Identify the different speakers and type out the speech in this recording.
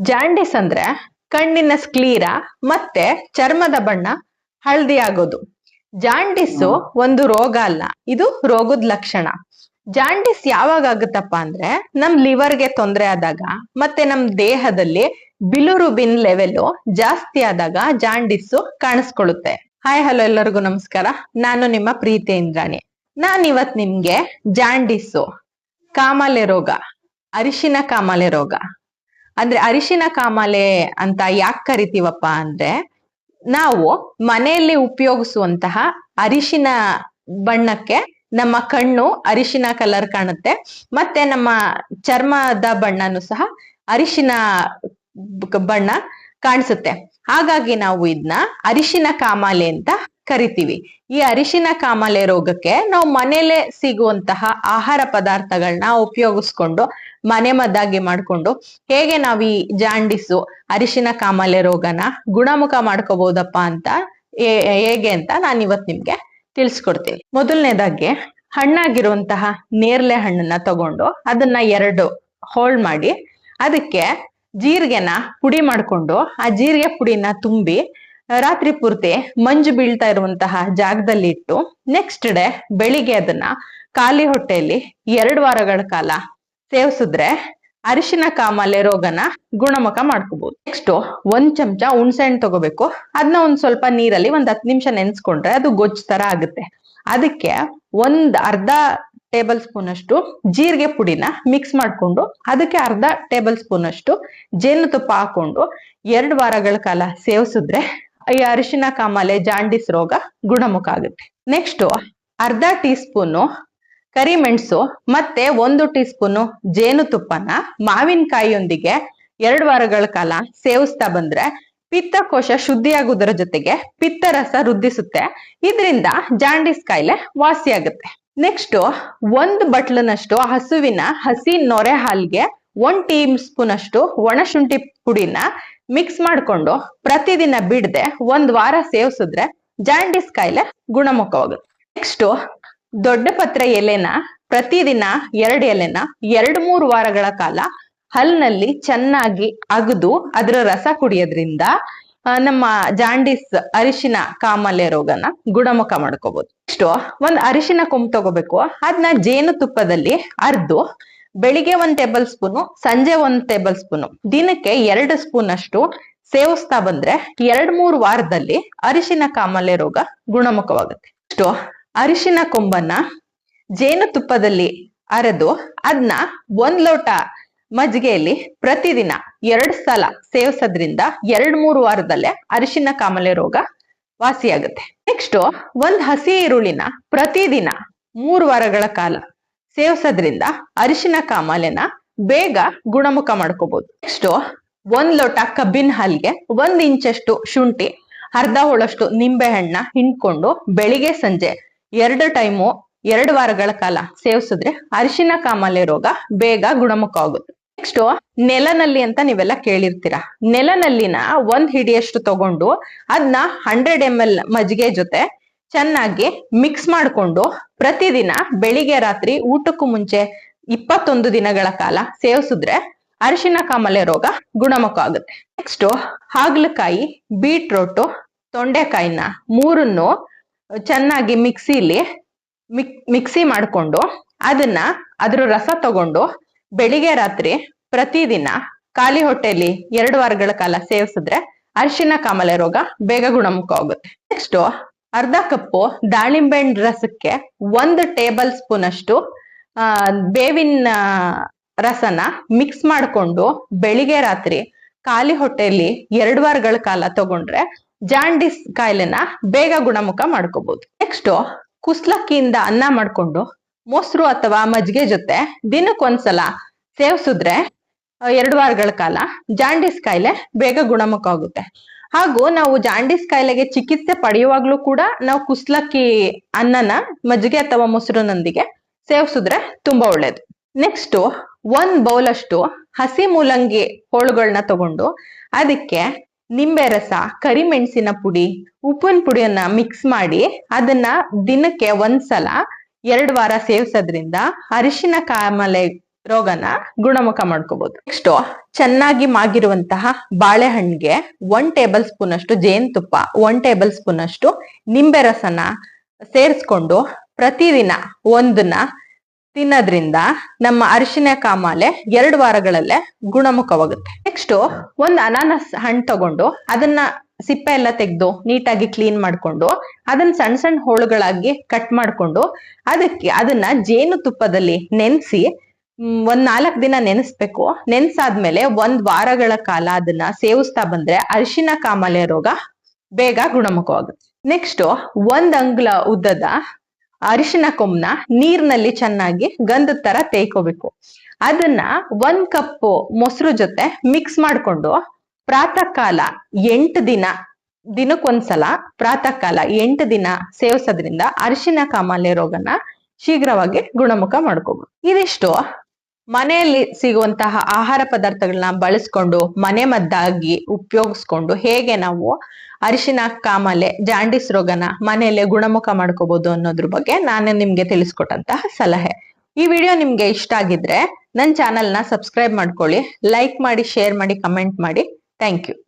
Speaker 1: Jaundice ಅಂದ್ರೆ ಕಣ್ಣಿನ ಸ್ಕ್ಲೀರ ಮತ್ತೆ ಚರ್ಮದ ಬಣ್ಣ ಹಳದಿ ಆಗೋದು ಜಾಂಡಿಸ್ಸು ಒಂದು ರೋಗ ಅಲ್ಲ ಇದು ರೋಗದ ಲಕ್ಷಣ. ಜಾಂಡಿಸ್ ಯಾವಾಗ ಆಗುತ್ತಪ್ಪ ಅಂದ್ರೆ ನಮ್ ಲಿವರ್ಗೆ ತೊಂದರೆ ಆದಾಗ ಮತ್ತೆ ನಮ್ ದೇಹದಲ್ಲಿ ಬಿಲುರುಬಿನ್ ಲೆವೆಲ್ ಜಾಸ್ತಿ ಆದಾಗ ಜಾಂಡಿಸ್ಸು ಕಾಣಿಸ್ಕೊಳ್ಳುತ್ತೆ. ಹಾಯ್ ಹಲೋ ಎಲ್ಲರಿಗೂ ನಮಸ್ಕಾರ. ನಾನು ನಿಮ್ಮ ಪ್ರೀತಿ ಇಂದ್ರಾಣಿ. ನಾನ್ ಇವತ್ ನಿಮ್ಗೆ ಜಾಂಡಿಸ್ ಕಾಮಾಲೆ ರೋಗ ಅರಿಶಿನ ಕಾಮಾಲೆ ರೋಗ ಅಂದ್ರೆ ಅರಿಶಿನ ಕಾಮಾಲೆ ಅಂತ ಯಾಕೆ ಕರಿತೀವಪ್ಪ ಅಂದ್ರೆ ನಾವು ಮನೆಯಲ್ಲಿ ಉಪಯೋಗಿಸುವಂತಹ ಅರಿಶಿನ ಬಣ್ಣಕ್ಕೆ ನಮ್ಮ ಕಣ್ಣು ಅರಿಶಿನ ಕಲರ್ ಕಾಣುತ್ತೆ. ಮತ್ತೆ ನಮ್ಮ ಚರ್ಮದ ಬಣ್ಣನು ಸಹ ಅರಿಶಿನ ಬಣ್ಣ ಕಾಣಿಸುತ್ತೆ. ಹಾಗಾಗಿ ನಾವು ಇದನ್ನ ಅರಿಶಿನ ಕಾಮಾಲೆ ಅಂತ ಕರಿತೀವಿ. ಈ ಅರಿಶಿನ ಕಾಮಾಲೆ ರೋಗಕ್ಕೆ ನಾವು ಮನೇಲೆ ಸಿಗುವಂತಹ ಆಹಾರ ಪದಾರ್ಥಗಳನ್ನ ಉಪಯೋಗಿಸ್ಕೊಂಡು ಮನೆ ಮದ್ದಾಗಿ ಮಾಡ್ಕೊಂಡು ಹೇಗೆ ನಾವು ಈ ಜಾಂಡಿಸು, ಅರಿಶಿನ ಕಾಮಾಲೆ ರೋಗನ ಗುಣಮುಖ ಮಾಡ್ಕೋಬಹುದಪ್ಪ ಅಂತ ಹೇಗೆ ಅಂತ ನಾನು ಇವತ್ ನಿಮ್ಗೆ ತಿಳಿಸ್ಕೊಡ್ತೀನಿ. ಮೊದಲನೇದಾಗಿ ಹಣ್ಣಾಗಿರುವಂತಹ ನೇರ್ಲೆ ಹಣ್ಣನ್ನ ತಗೊಂಡು ಅದನ್ನ ಎರಡು ಹೋಲ್ಡ್ ಮಾಡಿ, ಅದಕ್ಕೆ ಜೀರಿಗೆನ ಪುಡಿ ಮಾಡ್ಕೊಂಡು ಆ ಜೀರಿಗೆ ಪುಡಿನ ತುಂಬಿ ರಾತ್ರಿ ಪೂರ್ತಿ ಮಂಜು ಬೀಳ್ತಾ ಇರುವಂತಹ ಜಾಗದಲ್ಲಿ ಇಟ್ಟು ನೆಕ್ಸ್ಟ್ ಡೇ ಬೆಳಿಗ್ಗೆ ಅದನ್ನ ಖಾಲಿ ಹೊಟ್ಟೆಯಲ್ಲಿ ಎರಡು ವಾರಗಳ ಕಾಲ ಸೇವಿಸಿದ್ರೆ ಅರಿಶಿನ ಕಾಮಾಲೆ ರೋಗನ ಗುಣಮುಖ ಮಾಡ್ಕೋಬಹುದು ನೆಕ್ಸ್ಟ್ ಒಂದ್ ಚಮಚ ಹುಣ್ಸೆ ಹಣ್ಣು ತಗೋಬೇಕು. ಅದನ್ನ ಒಂದ್ ಸ್ವಲ್ಪ ನೀರಲ್ಲಿ ಒಂದ್ ಹತ್ತು ನಿಮಿಷ ನೆನ್ಸ್ಕೊಂಡ್ರೆ ಅದು ಗೊಜ್ಜು ತರ ಆಗುತ್ತೆ. ಅದಕ್ಕೆ ಒಂದ್ ಅರ್ಧ ಟೇಬಲ್ ಸ್ಪೂನ್ ಅಷ್ಟು ಜೀರಿಗೆ ಪುಡಿನ ಮಿಕ್ಸ್ ಮಾಡ್ಕೊಂಡು ಅದಕ್ಕೆ ಅರ್ಧ ಟೇಬಲ್ ಸ್ಪೂನ್ ಅಷ್ಟು ಜೇನುತುಪ್ಪ ಹಾಕೊಂಡು ಎರಡು ವಾರಗಳ ಕಾಲ ಸೇವಿಸಿದ್ರೆ ಈ ಅರಿಶಿನ, ಕಾಮಾಲೆ, ಜಾಂಡಿಸ್ ರೋಗ ಗುಣಮುಖ ಆಗುತ್ತೆ. ನೆಕ್ಸ್ಟ್ ಅರ್ಧ ಟೀ ಸ್ಪೂನು ಕರಿಮೆಣಸು ಮತ್ತೆ ಒಂದು ಟೀ ಸ್ಪೂನು ಜೇನುತುಪ್ಪನ ಮಾವಿನಕಾಯಿಯೊಂದಿಗೆ ಎರಡು ವಾರಗಳ ಕಾಲ ಸೇವಿಸ್ತಾ ಬಂದ್ರೆ ಪಿತ್ತಕೋಶ ಶುದ್ಧಿಯಾಗುವುದರ ಜೊತೆಗೆ ಪಿತ್ತರಸ ವೃದ್ಧಿಸುತ್ತೆ. ಇದರಿಂದ ಜಾಂಡಿಸ್ ಕಾಯಿಲೆ ವಾಸಿಯಾಗುತ್ತೆ ನೆಕ್ಸ್ಟ್ ಒಂದು ಬಟ್ಲನಷ್ಟು ಹಸುವಿನ ಹಸಿ ನೊರೆ ಹಾಲ್ಗೆ ಒನ್ ಟೀ ಸ್ಪೂನ್ ಅಷ್ಟು ಒಣಶುಂಠಿ ಪುಡಿನ ಮಿಕ್ಸ್ ಮಾಡ್ಕೊಂಡು ಪ್ರತಿದಿನ ಬಿಡದೆ ಒಂದ್ ವಾರ ಸೇವಿಸಿದ್ರೆ ಜಾಂಡಿಸ್ ಕಾಯಿಲೆ ಗುಣಮುಖವಾಗುತ್ತೆ. ನೆಕ್ಸ್ಟ್ ದೊಡ್ಡ ಪತ್ರೆ ಎಲೆನ ಪ್ರತಿದಿನ ಎರಡು ಎಲೆನ ಎರಡ್ ಮೂರು ವಾರಗಳ ಕಾಲ ಹಲ್ನಲ್ಲಿ ಚೆನ್ನಾಗಿ ಅಗದು ಅದರ ರಸ ಕುಡಿಯೋದ್ರಿಂದ ನಮ್ಮ ಜಾಂಡಿಸ್ ಅರಿಶಿನ ಕಾಮಾಲೆ ರೋಗನ ಗುಣಮುಖ ಮಾಡ್ಕೋಬಹುದು ಇಷ್ಟು ಒಂದ್ ಅರಿಶಿನ ಕೊಂಬ್ ತಗೋಬೇಕು. ಅದನ್ನ ಜೇನುತುಪ್ಪದಲ್ಲಿ ಅರ್ದು, ಬೆಳಿಗ್ಗೆ ಒಂದ್ ಟೇಬಲ್ ಸ್ಪೂನು, ಸಂಜೆ ಒಂದ್ ಟೇಬಲ್ ಸ್ಪೂನು, ದಿನಕ್ಕೆ ಎರಡು ಸ್ಪೂನ್ ಅಷ್ಟು ಸೇವಿಸ್ತಾ ಬಂದ್ರೆ ಎರಡ್ ಮೂರ್ ವಾರದಲ್ಲಿ ಅರಿಶಿನ ಕಾಮಾಲೆ ರೋಗ ಗುಣಮುಖವಾಗುತ್ತೆ. ಇಷ್ಟು ಅರಿಶಿನ ಕೊಂಬನ್ನ ಜೇನುತುಪ್ಪದಲ್ಲಿ ಅರೆದು ಅದನ್ನ ಒಂದ್ ಲೋಟ ಮಜ್ಜಿಗೆಯಲ್ಲಿ ಪ್ರತಿದಿನ ಎರಡ್ ಸಲ ಸೇವಿಸೋದ್ರಿಂದ ಎರಡ್ ಮೂರು ವಾರದಲ್ಲೇ ಅರಿಶಿನ ಕಾಮಲೆ ರೋಗ ವಾಸಿಯಾಗುತ್ತೆ. ನೆಕ್ಸ್ಟ್ ಒಂದ್ ಹಸಿ ಈರುಳ್ಳಿನ ಪ್ರತಿದಿನ ಮೂರು ವಾರಗಳ ಕಾಲ ಸೇವಿಸೋದ್ರಿಂದ ಅರಿಶಿನ ಕಾಮಾಲೆನ ಬೇಗ ಗುಣಮುಖ ಮಾಡ್ಕೋಬಹುದು ನೆಕ್ಸ್ಟ್ ಒಂದ್ ಲೋಟ ಕಬ್ಬಿನ ಹಾಲಿಗೆ ಒಂದ್ ಇಂಚಷ್ಟು ಶುಂಠಿ, ಅರ್ಧ ಹೋಳಷ್ಟು ನಿಂಬೆ ಹಣ್ಣ ಹಿಂಡ್ಕೊಂಡು ಬೆಳಿಗ್ಗೆ ಸಂಜೆ ಎರಡು ಟೈಮು ಎರಡು ವಾರಗಳ ಕಾಲ ಸೇವಿಸಿದ್ರೆ ಅರಿಶಿನ ಕಾಮಾಲೆ ರೋಗ ಬೇಗ ಗುಣಮುಖವಾಗುತ್ತೆ. ನೆಕ್ಸ್ಟ್ ನೆಲನಲ್ಲಿ ಅಂತ ನೀವೆಲ್ಲ ಕೇಳಿರ್ತೀರ? ನೆಲನಲ್ಲಿನ ಒಂದ್ ಹಿಡಿಯಷ್ಟು ತಗೊಂಡು ಅದನ್ನ ಹಂಡ್ರೆಡ್ ಎಂ ಎಲ್ ಮಜ್ಜಿಗೆ ಜೊತೆ ಚೆನ್ನಾಗಿ ಮಿಕ್ಸ್ ಮಾಡ್ಕೊಂಡು ಪ್ರತಿದಿನ ಬೆಳಿಗ್ಗೆ ರಾತ್ರಿ ಊಟಕ್ಕೂ ಮುಂಚೆ ಇಪ್ಪತ್ತೊಂದು ದಿನಗಳ ಕಾಲ ಸೇವಿಸಿದ್ರೆ ಅರಿಶಿನ ಕಾಮಲೆ ರೋಗ ಗುಣಮುಖ ಆಗುತ್ತೆ. ನೆಕ್ಸ್ಟ್ ಹಾಗಲಕಾಯಿ ಬೀಟ್ರೋಟು ತೊಂಡೆಕಾಯಿನ ಮೂರನ್ನು ಚೆನ್ನಾಗಿ ಮಿಕ್ಸಿಲಿ ಮಿಕ್ ಮಿಕ್ಸಿ ಮಾಡ್ಕೊಂಡು ಅದನ್ನ ಅದ್ರ ರಸ ತಗೊಂಡು ಬೆಳಿಗ್ಗೆ ರಾತ್ರಿ ಪ್ರತಿದಿನ ಖಾಲಿ ಹೊಟ್ಟೆಯಲ್ಲಿ ಎರಡು ವಾರಗಳ ಕಾಲ ಸೇವಿಸಿದ್ರೆ ಅರಿಶಿನ ಕಾಮಲೆ ರೋಗ ಬೇಗ ಗುಣಮುಖ ಆಗುತ್ತೆ ನೆಕ್ಸ್ಟ್ ಅರ್ಧ ಕಪ್ಪು ದಾಳಿಂಬೆ ಹಣ್ಣು ರಸಕ್ಕೆ ಒಂದು ಟೇಬಲ್ ಸ್ಪೂನ್ ಅಷ್ಟು, ಆ, ಬೇವಿನ ರಸನ ಮಿಕ್ಸ್ ಮಾಡ್ಕೊಂಡು ಬೆಳಿಗ್ಗೆ ರಾತ್ರಿ ಖಾಲಿ ಹೊಟ್ಟೆಯಲ್ಲಿ ಎರಡು ವಾರಗಳ ಕಾಲ ತಗೊಂಡ್ರೆ ಜಾಂಡಿಸ್ ಕಾಯಿಲೆನ ಬೇಗ ಗುಣಮುಖ ಮಾಡ್ಕೋಬಹುದು ನೆಕ್ಸ್ಟ್ ಕುಸ್ಲಕ್ಕಿಯಿಂದ ಅನ್ನ ಮಾಡ್ಕೊಂಡು ಮೊಸರು ಅಥವಾ ಮಜ್ಜಿಗೆ ಜೊತೆ ದಿನಕ್ಕೊಂದ್ಸಲ ಸೇವಿಸಿದ್ರೆ ಎರಡು ವಾರಗಳ ಕಾಲ ಜಾಂಡಿಸ್ ಕಾಯಿಲೆ ಬೇಗ ಗುಣಮುಖ ಆಗುತ್ತೆ. ಹಾಗೂ ನಾವು ಜಾಂಡಿಸ್ ಕಾಯಿಲೆಗೆ ಚಿಕಿತ್ಸೆ ಪಡೆಯುವಾಗ್ಲೂ ಕೂಡ ನಾವು ಕುಸ್ಲಕ್ಕಿ ಅನ್ನನ, ಮಜ್ಜಿಗೆ ಅಥವಾ ಮೊಸರಿನೊಂದಿಗೆ ಸೇವಿಸಿದ್ರೆ ತುಂಬಾ ಒಳ್ಳೇದು. ನೆಕ್ಸ್ಟ್ ಒಂದ್ ಬೌಲ್ ಅಷ್ಟು ಹಸಿ ಮೂಲಂಗಿ ಹೋಳುಗಳನ್ನ ತಗೊಂಡು ಅದಕ್ಕೆ ನಿಂಬೆ ರಸ ಕರಿಮೆಣಸಿನ ಪುಡಿ, ಉಪ್ಪಿನ ಪುಡಿಯನ್ನ ಮಿಕ್ಸ್ ಮಾಡಿ ಅದನ್ನ ದಿನಕ್ಕೆ ಒಂದ್ಸಲ ಎರಡು ವಾರ ಸೇವಿಸೋದ್ರಿಂದ ಅರಿಶಿನ ಕಾಮಾಲೆ ರೋಗನ ಗುಣಮುಖ ಮಾಡ್ಕೋಬಹುದು ನೆಕ್ಸ್ಟ್ ಚೆನ್ನಾಗಿ ಮಾಗಿರುವಂತಹ ಬಾಳೆಹಣ್ಣಿಗೆ ಒನ್ ಟೇಬಲ್ ಸ್ಪೂನ್ ಅಷ್ಟು ಜೇನುತುಪ್ಪ ಒನ್ ಟೇಬಲ್ ಸ್ಪೂನ್ ಅಷ್ಟು ನಿಂಬೆ ರಸನ ಸೇರಿಸ್ಕೊಂಡು ಪ್ರತಿದಿನ ಒಂದನ್ನ ತಿನ್ನೋದ್ರಿಂದ ನಮ್ಮ ಅರಿಶಿನ ಕಾಮಾಲೆ ಎರಡು ವಾರಗಳಲ್ಲೇ ಗುಣಮುಖವಾಗುತ್ತೆ. ನೆಕ್ಸ್ಟ್ ಒಂದು ಅನಾನಸ್ ಹಣ್ಣು ತಗೊಂಡು ಅದನ್ನ ಸಿಪ್ಪೆ ಎಲ್ಲ ತೆಗೆದು ನೀಟಾಗಿ ಕ್ಲೀನ್ ಮಾಡ್ಕೊಂಡು ಅದನ್ನ ಸಣ್ಣ ಸಣ್ಣ ಹೋಳುಗಳಾಗಿ ಕಟ್ ಮಾಡ್ಕೊಂಡು ಅದಕ್ಕೆ ಅದನ್ನ ಜೇನು ತುಪ್ಪದಲ್ಲಿ ನೆನೆಸಿ ಒಂದ್ ನಾಲ್ಕ್ ದಿನ ನೆನೆಸ್ಬೇಕು. ನೆನ್ಸಾದ್ಮೇಲೆ ಒಂದ್ ವಾರಗಳ ಕಾಲ ಅದನ್ನ ಸೇವಿಸ್ತಾ ಬಂದ್ರೆ ಅರಿಶಿನ ಕಾಮಾಲೆ ರೋಗ ಬೇಗ ಗುಣಮುಖವಾಗುತ್ತೆ. ನೆಕ್ಸ್ಟ್ ಒಂದ್ ಅಂಗ್ಲ ಉದ್ದದ ಅರಿಶಿನ ಕೊಮ್ನ ನೀರ್ನಲ್ಲಿ ಚೆನ್ನಾಗಿ ಗಂಧದ ತರ ತೇಯ್ಕೋಬೇಕು ಅದನ್ನ ಒಂದ್ ಕಪ್ ಮೊಸರು ಜೊತೆ ಮಿಕ್ಸ್ ಮಾಡ್ಕೊಂಡು ಪ್ರಾತಃ ಕಾಲ ಎಂಟು ದಿನ, ದಿನಕ್ಕೊಂದ್ಸಲ ಪ್ರಾತಃ ಕಾಲ ಎಂಟು ದಿನ ಸೇವಿಸೋದ್ರಿಂದ ಅರಿಶಿನ ಕಾಮಾಲೆ ರೋಗನ ಶೀಘ್ರವಾಗಿ ಗುಣಮುಖ ಮಾಡ್ಕೋಬಹುದು ಇದಿಷ್ಟು ಮನೆಯಲ್ಲಿ ಸಿಗುವಂತಹ ಆಹಾರ ಪದಾರ್ಥಗಳನ್ನ ಬಳಸ್ಕೊಂಡು, ಮನೆ ಮದ್ದಾಗಿ ಉಪಯೋಗಿಸ್ಕೊಂಡು ಹೇಗೆ ನಾವು ಅರಿಶಿನ, ಕಾಮಲೆ, ಜಾಂಡಿಸ್ ರೋಗನ ಮನೆಯಲ್ಲೇ ಗುಣಮುಖ ಮಾಡ್ಕೋಬಹುದು ಅನ್ನೋದ್ರ ಬಗ್ಗೆ ನಾನು ನಿಮ್ಗೆ ತಿಳಿಸ್ಕೊಟ್ಟಂತಹ ಸಲಹೆ. ಈ ವಿಡಿಯೋ ನಿಮ್ಗೆ ಇಷ್ಟ ಆಗಿದ್ರೆ ನನ್ನ ಚಾನೆಲ್ನ ಸಬ್ಸ್ಕ್ರೈಬ್ ಮಾಡ್ಕೊಳ್ಳಿ, ಲೈಕ್ ಮಾಡಿ, ಶೇರ್ ಮಾಡಿ, ಕಮೆಂಟ್ ಮಾಡಿ. Thank you.